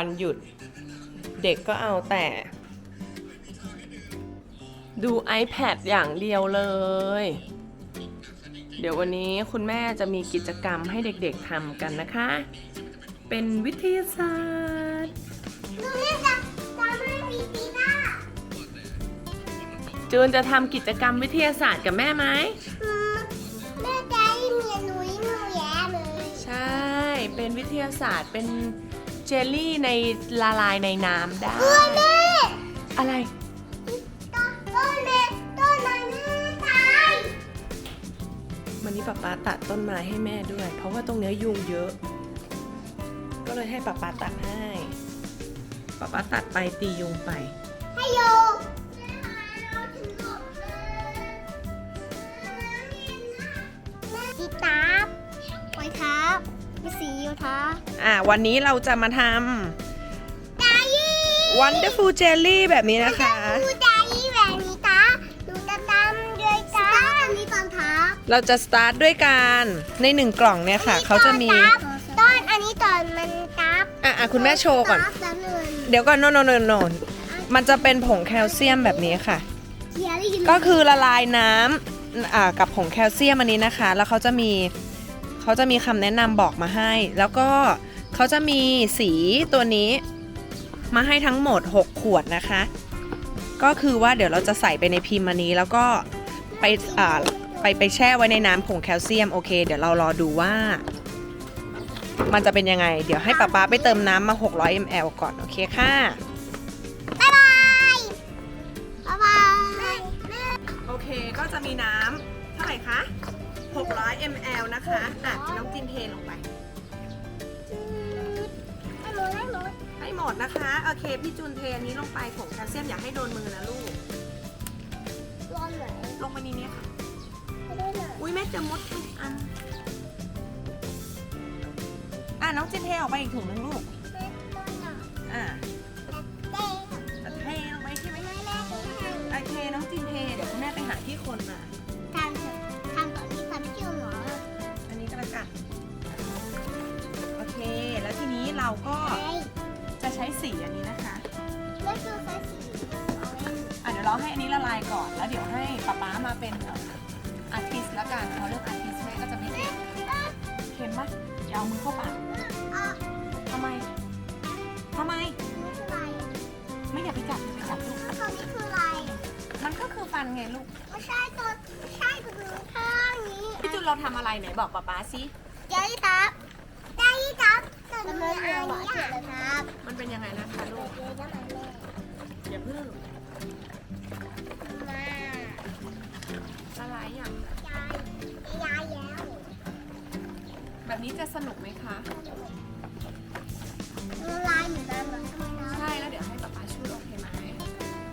วันหยุด เด็กก็เอาแต่ ดู iPad อย่างเดียวเลย เดี๋ยววันนี้คุณแม่จะมีกิจกรรมให้เด็กๆทำกันนะคะ เป็นวิทยาศาสตร์หนูเล่นจะจะไม่มีปีหน้าจูนจะทำกิจกรรมวิทยาศาสตร์กับแม่ไหมอืมแม่ใจเหมียหนุ่ยหนูแย่เลย ใช่ เป็นวิทยาศาสตร์เป็น เจลลี่ในละลายในน้ำได้เฮ้ยแม่อะไรต้นต้นแม่ต้นไม้แม่ตายวันนี้ป๊าป๊าตัดต้นไม้ให้แม่ด้วย เพราะว่าตรงเนี้ยยุงเยอะ ก็เลยให้ป๊าป๊าตัดให้ป๊าป๊าตัดไปตียุงไป ให้โย อ่าวันนี้เราจะมาทดายี่ำ Wonderful Jelly แบบนี้นะคะ ดูดายี่แบบนี้ตาหนูจะตามด้วยตาอันนี้ตอนทับเราจะสตาร์ทด้วยการในหนึ่งกล่องเนี่ยค่ะ เขาจะมีตอนอันนี้ตอนมันตับอะอะคุณแม่โชว์ก่อน ตับแล้วหนึ่งเดี๋ยวก่อนโนโนโนโนมันจะเป็นผงแคลเซียมแบบนี้ค่ะ เขียนได้ยินก็คือละลายน้ำอ่ากับผงแคลเซียมอันนี้นะคะ แล้วเขาจะมีเขาจะมีคำแนะนำบอกมาให้ แล้วก็ เขาจะมีสีตัวนี้มาให้ทั้งหมด 6 ขวดนะคะ ก็คือว่าเดี๋ยวเราจะใส่ไปในพิมพ์อันนี้แล้วก็ไปอ่าไปไปแช่ไว้ในน้ำผงแคลเซียมโอเค เดี๋ยวเรารอดูว่า มันจะเป็นยังไง เดี๋ยวให้ป๊าป๊าไปเติมน้ำมา 600 ml ก่อน โอเคค่ะบ๊ายบายบ๊ายบายโอเคก็จะมีน้ำเท่าไหร่คะ 600 ml นะคะ อะน้องจินเทลงไป ให้หมดให้หมดให้หมดนะคะ โอเค พี่จูนเทอันนี้ลงไปผงแคลเซียมอย่าให้โดนมือนะลูก ร้อนไหนลงไปนี้เนี่ยค่ะ ไม่ได้ไหนอุ้ยแม่เจอมดทุกอัน อะน้องจินเทออกไปอีกถุงนึงลูกแม่ต้นหน่ะอะเต้แต่เทลงไปใช่ไหมแม่แม่เต้ให้โอเคน้องจินเทเดี๋ยวคุณแม่ไปหาที่คนมา ทำเถอะทำก่อนที่ทำชื่อหมออันนี้ก็แล้วกันโอเค แล้วทีนี้เราก็ เดี๋ยวเราให้อันนี้ละลายก่อน แล้วเดี๋ยวให้ป๊าป๊ามาเป็นอาร์ติสแล้วกันเพราะเรื่องอาร์ติสแม่ก็จะไม่เก่งเค็มปะอย่าเอามือเข้าปากอะทำไมทำไมนี่คืออะไรไม่อยากไปจับอย่าไปจับลูกแล้วตอนนี้คืออะไร มันก็คือฟันไงลูก ไม่ใช่ตัวไม่ใช่ตัวนึงข้างนี้พี่จุนเราทำอะไรไหนบอกป๊าป๊าสิยายตับยายตับแต่หนูมีอันนี้อะครับ มันเป็นยังไงนะคะลูกเดี๋ยวจะมาแม่อย่าเพิ่ง มาละลายอย่างยายยายแล้วแบบนี้จะสนุกไหมคะละลายเหมือนกันเหรอทำไมนะใช่แล้วเดี๋ยวให้ป๊าป๊าช่วยโอเคไหม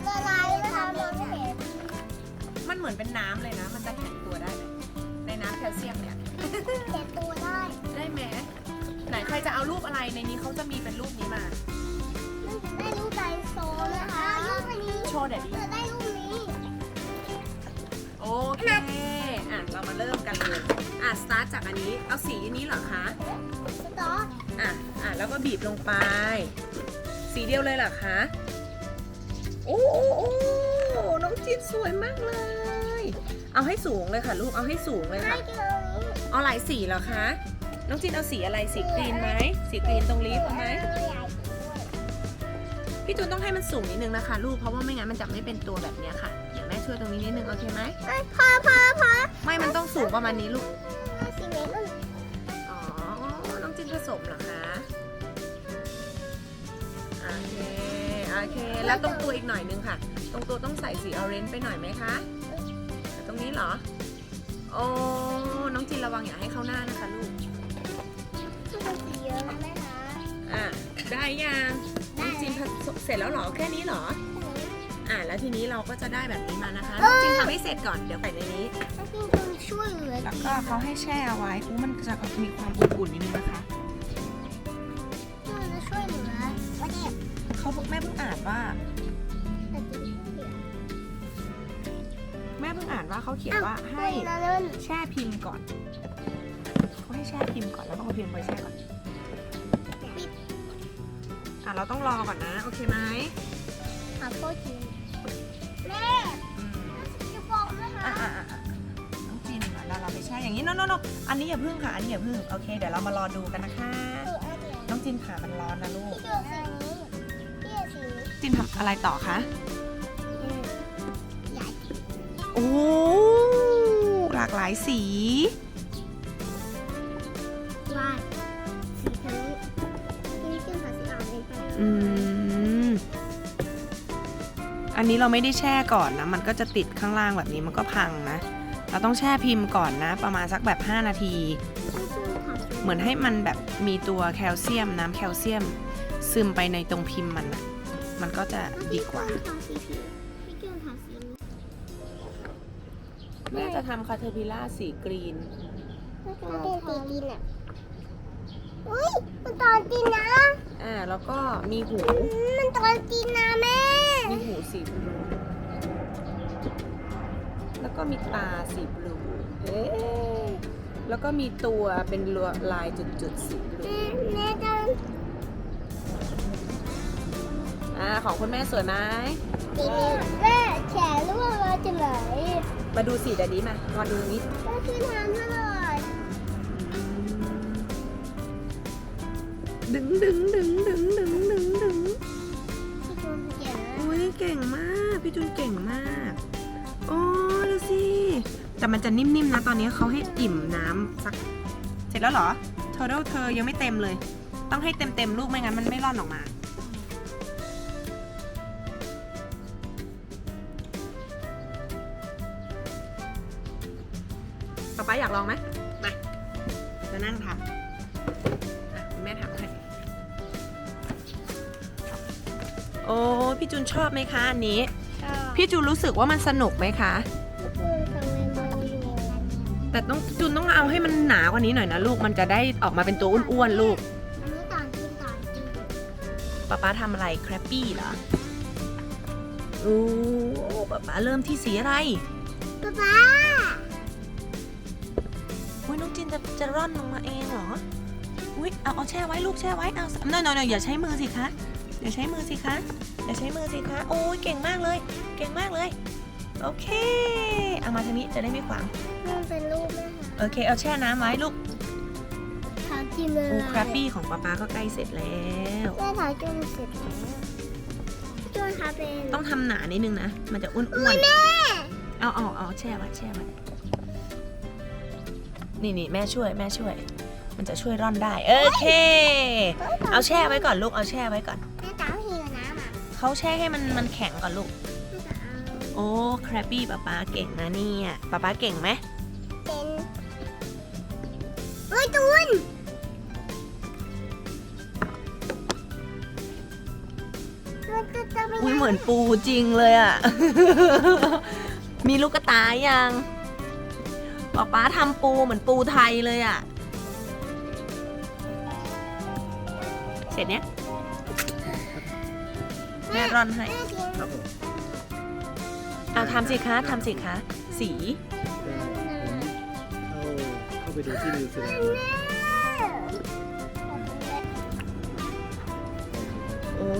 ละลายนะคะมองไม่เห็นมันเหมือนเป็นน้ำเลยนะ มันจะแข็งตัวได้ไหมในน้ำแคลเซียมเนี่ยเจ็บตัวได้ได้ไหมไหนใครจะเอารูปอะไรในนี้เขาจะมีเป็นรูปนี้มาได้รูปไดโซนะคะรูปอันนี้โชว์เดี๋ยวดิ อะสตาร์ทจากอันนี้ เอาสีนี้เหรอคะ สตอร์อะ อะ แล้วก็บีบลงไป สีเดียวเลยเหรอคะ โอ้โอ้โอ้น้องจินสวยมากเลย เอาให้สูงเลยค่ะ ลูก เอาให้สูงเลยให้ค่ะเจอนี้เอาหลายสีเหรอคะ น้องจินเอาสีอะไรสีกรีนไหม สีกรีนตรงลีฟเอาไหมพี่จูนต้องให้มันสูงนิดนึงนะคะ ลูก เพราะว่าไม่งั้นมันจะไม่เป็นตัวแบบเนี้ยค่ะเดี๋ยวแม่ช่วยตรงนี้นิดนึงโอเคไหมพอพอพอไม่ มันต้องสูงประมาณนี้ลูก สีเมตรอ๋อ น้องจินผสมเหรอคะ โอเค โอเค แล้วตรงตัวอีกหน่อยนึงค่ะ ตรงตัวต้องใส่สีออเรนจ์ไปหน่อยไหมคะแต่ตรงนี้เหรอ โอ้ น้องจินระวังอย่าให้เข้าหน้านะคะลูกคือเป็นสีเยอะนะแม่คะ อะ ได้ยัง น้องจินผสมเสร็จแล้วเหรอ แค่นี้เหรอ อะแล้วทีนี้เราก็จะได้แบบนี้มานะคะน้องจินทำให้เสร็จก่อนเดี๋ยวใส่ในนี้ถ้าพี่คุณช่วยเหลือแล้วก็เขาให้แช่เอาไว้อู้มันจะมีความอุ่นๆนิดนึงนะคะมันจะช่วยเหลือว่าเด็กเขาแม่เพิ่งอ่านว่า แต่จะไม่เหลือแม่เพิ่งอ่านว่าเขาเขียนว่าให้นะนั่นแช่พิมพ์ก่อนเขาให้แช่พิมพ์ก่อนแล้วก็เอาพิมพ์ไปแช่ก่อนปิดออะเราต้องรอก่อนนะ โอเคไหมขอโทษที แม่จะบอกนะอะคะอะอะอะน้องจีนก่อนเราเราไปแช่อย่างนี้โนโนโนอันนี้อย่าพึ่งค่ะ อันนี้อย่าพึ่ง โอเค เดี๋ยวเรามารอดูกันนะคะ คืออันเดียวน้องจินขามันร้อนนะลูก พี่ดูสีนี้พี่ดูสีนี้จินทำอะไรต่อคะ อืมใหญ่ โอ้ หลากหลายสี อันนี้เราไม่ได้แช่ก่อนนะ มันก็จะติดข้างล่างแบบนี้มันก็พังนะ เราต้องแช่พิมพ์ก่อนนะ ประมาณสักแบบ 5 นาที เหมือนให้มันแบบมีตัวแคลเซียมน้ำแคลเซียม ซึมไปในตรงพิมพ์มันนะมันก็จะดีกว่าพี่ทาสีผิวพี่จูนทาสีนี้แม่จะทำคาเทอร์พิล่าสีกรีนมันเป็นสีดินอะ อุ้ยมันตอนจีนนะอ่าแล้วก็มีหูมันตอนจีนนะแม่มีหูสีบลูแล้วก็มีตาสีบลูเอ๊ะแล้วก็มีตัวเป็นลวลายจุดๆสีบลู แม่แม่จะอ่าของคุณแม่สวยไหมจีนแม่แขนร่วงมาจากไหนมาดูสีแต่นี้มามาดูนี้แม่ขึ้นทางเท่า ดึงดึงดึงดึงดึงดึงดึงพี่จูนเขียนะอุ้ยเก่งมาก พี่จุนเก่งมาก โอ้ดูสิ แต่มันจะนิ่มๆนะ ตอนนี้เขาให้อิ่มน้ำสัก เสร็จแล้วเหรอเทอร์เเธอยังไม่เต็มเลย ต้องให้เต็มๆลูกไม่งั้นมันไม่ร่อนออกมา ป๊าป๊าอยากลองไหมมาจะนั่งทำ โอ้พี่จูนชอบไหมคะอันนี้ ชอบพี่จูนรู้สึกว่ามันสนุกไหมคะ คือทำเรนโบว์อยู่แต่ต้องจูนต้องเอาให้มันหนากว่านี้หน่อยนะลูก มันจะได้ออกมาเป็นตัวอ้วนๆลูก อันนี้ตอนจีนตอนจีนป๊าป๊าทำอะไรแครปปี้เหรอโอ้ป๊าป๊าเริ่มที่สีอะไร ป๊าป๊าอุ้ยน้องจินจะจะร่อนลงมาเองเหรอ อุ้ยเอาเอาแช่ไว้ลูกแช่ไว้เอานอนนอนอย่าใช้มือสิคะ อย่าใช้มือสิคะ อย่าใช้มือสิคะโอ้ยเก่งมากเลย เก่งมากเลย โอเค เอามาทางนี้จะได้ไม่ขวาง มันเป็นรูปไหมคะโอเค เอาแช่น้ำไว้ลูกถามจีนเลยโอ้คราปปี้ของป๊าป๊าก็ใกล้เสร็จแล้ว แม่ถามจีนเสร็จแล้วจูนทำเป็นต้องทำหนานิดนึงนะ มันจะอ้วนแม่ๆเอาเอาเอาแช่ไว้แช่ไว้นี่นี่แม่ช่วยแม่ช่วย มันจะช่วยร่อนได้ โอเค เอาแช่ไว้ก่อนลูกเอาแช่ไว้ก่อน เขาแช่ให้มันมันแข็งก่อนลูกแม่จะเอาโอ้คราปปี้ป๊าป๊าเก่งนะเนี่ยป๊าป๊าเก่งไหมเป็นเฮ้ยจูนมันจะจะไม่อุ้ยเหมือนปูจริงเลยอะมีลูกกระตายยังป๊าป๊าทำปูเหมือนปูไทยเลยอะเสร็จเนี้ยแม่ ร่อนให้แม่กินครับผมเอาทำสิคะทำสิคะสีเข้าเข้าไปดูที่นิวซีแลนด์มาโอ้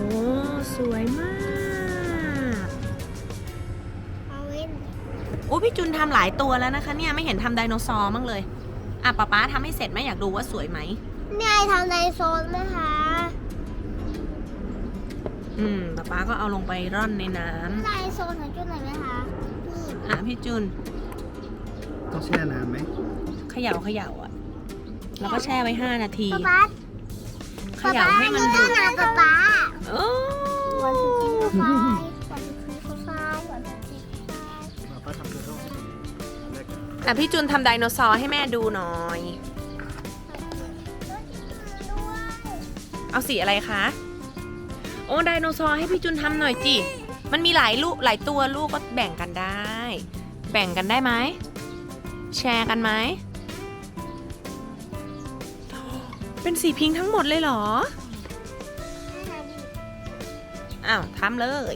สวยมากเอาเว้นโอ้พี่จุนทำหลายตัวแล้วนะคะ เนี่ยไม่เห็นทำไดโนเสาร์มั้งเลยอะป๊าป๊าทำให้เสร็จไหมอยากดูว่าสวยไหมแม่ทำในโซนไหมคะ อืมป๊าป๊าก็เอาลงไปร่อนในน้ในโซนของจุดไหนอยไหมคะนี่ำอะพี่จุนต้องแช่น้ำไหมเขย่าเขย่าอะ แล้วก็แช่ไว้5นาที ป๊าป๊าเขย่าให้มันดูดูดนะป๊าป๊าโอ้วันสุดที่ฟ้าวันสุดที่ฟ้าวันสุดที่ฟ้ามาป้าทำตัวเข้าให้ดูแรกกันอะพี่จุนทำไดโนเสาร์ให้แม่ดูหน่อย เอาสีอะไรคะ โอ้ไดโนเสาร์ให้พี่จุนทำหน่อยจิ มันมีหลายลูกหลายตัวลูกก็แบ่งกันได้ แบ่งกันได้ไหม แชร์กันไหม เป็นสีพิงค์ทั้งหมดเลยเหรอ อ้าวทำเลย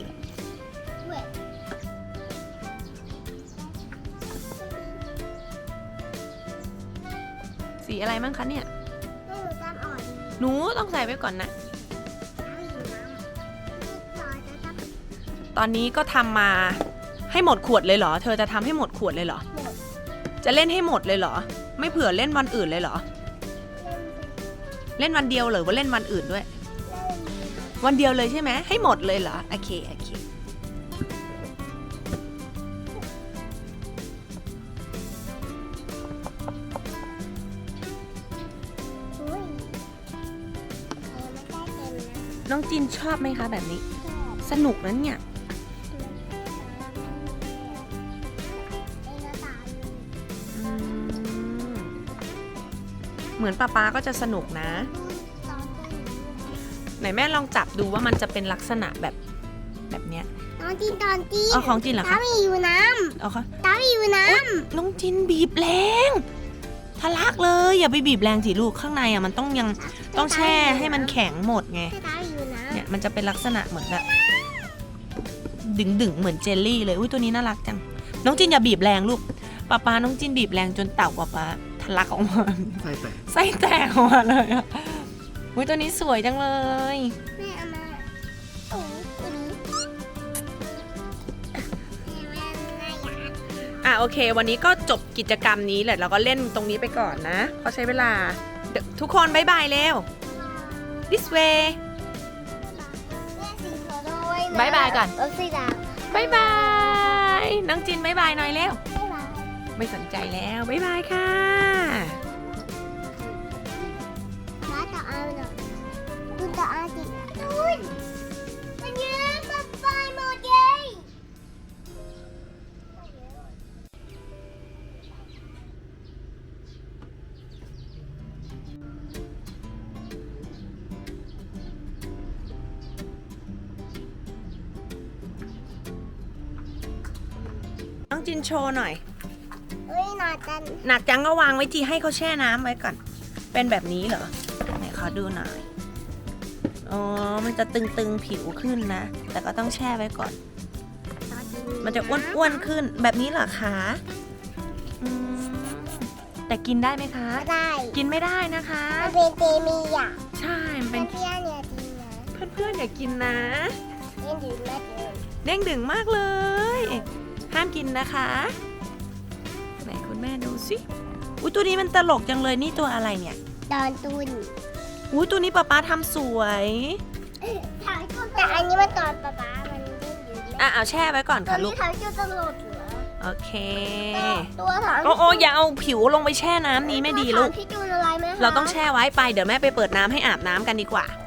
สีอะไรมั่งคะเนี่ย หนูต้องใส่ไว้ก่อนนะ ตอนนี้ก็ทำมาให้หมดขวดเลยเหรอ เธอจะทำให้หมดขวดเลยเหรอหมดจะเล่นให้หมดเลยเหรอ ไม่เผื่อเล่นวันอื่นเลยเหรอ เล่นวันเดียวหรือว่าเล่นวันอื่นด้วย วันเดียวเลยใช่ไหมให้หมดเลยเหรอ โอเค โอเคอุ้ยเออไม่ได้เต็มนะน้องจินชอบไหมคะแบบนี้ สนุกนั้นเนี่ย มือนป้าป๊าก็จะสนุกนะ ไหนแม่ลองจับดูว่ามันจะเป็นลักษณะแบบแบบเนี้ยตอนจีนตอนจีนเอาของจินเหรอตาคะมีอยู่น้เอาค่ะำตามีอยู่น้น้องจินบีบแรงทะลักเลยอย่าไปบีบแรงสิลูกข้างในอะมันต้องยังำต้องแช่ให้มันแข็งหมดไงให้ตาอยู่น้ำเนี่ยมันจะเป็นลักษณะเหมือนแบบดึงดึงๆเหมือนเจลลี่เลยอุ้ยตัวนี้น่ารักจังน้องจินอย่าบีบแรงลูกป้าป๊าน้องจินบีบแรงจนเต่าป้าป๊า ทะลักออกมาไส้แตกไส้แตกออกมาเลยอะอุ้ยตัวนี้สวยจังเลย แม่เอามาโอ้ยตัวนี้แม่น่าอยากอะโอเค วันนี้ก็จบกิจกรรมนี้แหละเราก็เล่นตรงนี้ไปก่อนนะเพราะใช้เวลาเดี๋ยวทุกคนบายบายเร็ว this way แม่สีขอด้วยนะบ๊ายบายก่อน เออสีดาบายบายน้องจินบายบายหน่อยเร็วบ๊ายบาย ไม่สนใจแล้วบายบายค่ะน้าจะเอาหน่อยคุณจะเอาจริงคุณมันเยอะมากไปหมดเลยน้องจินโชว์หน่อย เฮ้ยนอนกันหนักจังก็วางไว้ทีให้เขาแช่น้ำไว้ก่อน เป็นแบบนี้เหรอไหนขอดูหน่อยอ๋อมันจะตึงๆผิวขึ้นนะ แต่ก็ต้องแช่ไว้ก่อนนอนจริงมันจะอ้วนๆขึ้นแบบนี้เหรอคะอืมแต่กินได้ไหมคะไม่ได้กินไม่ได้นะคะมันเป็นเตมีอะใช่มันเป็นเพื่อนๆเนี่ยจริงนะเพื่อนๆอย่ากินนะเล่นดื่มไม่ดื่มเด้งดึงมากเลยห้ามกินนะคะไหนคุณ แม่ดูสิอุ้ยตัวนี้มันตลกจังเลยนี่ตัวอะไรเนี่ยตอนตุนอุ้ยตัวนี้ป๊าป๊าทำสวยแต่อันนี้มันตอนป๊าป๊ามันเล่นอยู่ดีอะเอาแช่ไว้ก่อนตัวค่ะลูนี้กถ่ายจุดตลอดเหรอโอเค ตัวถามโอ้โอ้อย่าเอาผิวลงไปแช่น้ำนี้ไม่ดีลูก พี่จูนอะไรไหมคะเราต้องแช่ไว้ไปเดี๋ยวแม่ไปเปิดน้ำให้อาบน้ำกันดีกว่าโ